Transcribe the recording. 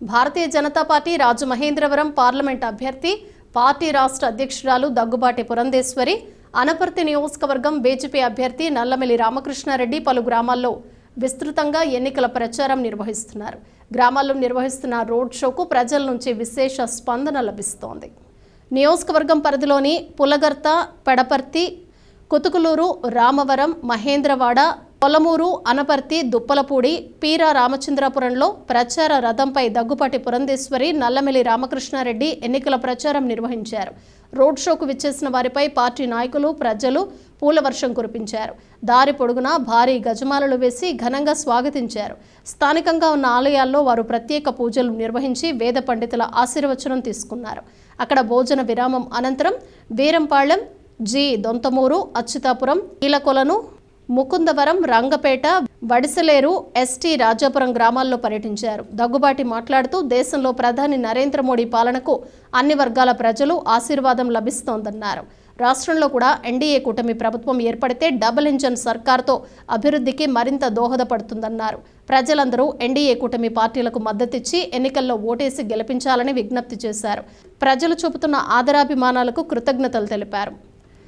భారతీయ Janata party Rajamahendravaram parliament అభ్యర్థి party రాష్ట్ర అధ్యక్షురాలు దగ్గుబాటి పురంధేశ్వరి అనపర్తి నియోజకవర్గం బీజేపీ అభ్యర్థి నల్లమెల్లి రామకృష్ణారెడ్డి పలు గ్రామాల్లో విస్తృతంగా ఎన్నికల ప్రచారం నిర్వహిస్తున్నారు. గ్రామాల్లో నిర్వహిస్తున్న రోడ్ షోకు ప్రజల నుంచి విశేష స్పందన లభిస్తోంది. నియోజకవర్గం పరిధిలోని పులగర్త పెడపర్తి కుతుకులూరు రామవరం మహేంద్రవాడ పొలమూరు అనపర్తి దుప్పలపూడి పీరా రామచంద్రాపురంలో ప్రచార రథంపై దగ్గుపాటి పురంధేశ్వరి నల్లమెలి రామకృష్ణారెడ్డి ఎన్నికల ప్రచారం నిర్వహించారు. రోడ్ షోకు విచ్చేసిన వారిపై పార్టీ నాయకులు ప్రజలు పూలవర్షం కురిపించారు. దారి పొడుగునా భారీ గజమాలలు వేసి ఘనంగా స్వాగతించారు. స్థానికంగా ఉన్న ఆలయాల్లో వారు ప్రత్యేక పూజలు నిర్వహించి వేద పండితుల ఆశీర్వచనం తీసుకున్నారు. అక్కడ భోజన విరామం అనంతరం వీరంపాళెం జి. దొంతమూరు అచ్యుతాపురం ఈలకొలను ముకుందవరం రంగపేట వడిసలేరు ఎస్టీ రాజాపురం గ్రామాల్లో పర్యటించారు. దగ్గుబాటి మాట్లాడుతూ దేశంలో ప్రధాని నరేంద్ర మోడీ పాలనకు అన్ని వర్గాల ప్రజలు ఆశీర్వాదం లభిస్తోందన్నారు. రాష్ట్రంలో కూడా ఎన్డీఏ కూటమి ప్రభుత్వం ఏర్పడితే డబుల్ ఇంజన్ సర్కార్తో అభివృద్ధికి మరింత దోహదపడుతుందన్నారు. ప్రజలందరూ ఎన్డీఏ కూటమి పార్టీలకు మద్దతిచ్చి ఎన్నికల్లో ఓటేసి గెలిపించాలని విజ్ఞప్తి చేశారు. ప్రజలు చూపుతున్న ఆదరాభిమానాలకు కృతజ్ఞతలు తెలిపారు.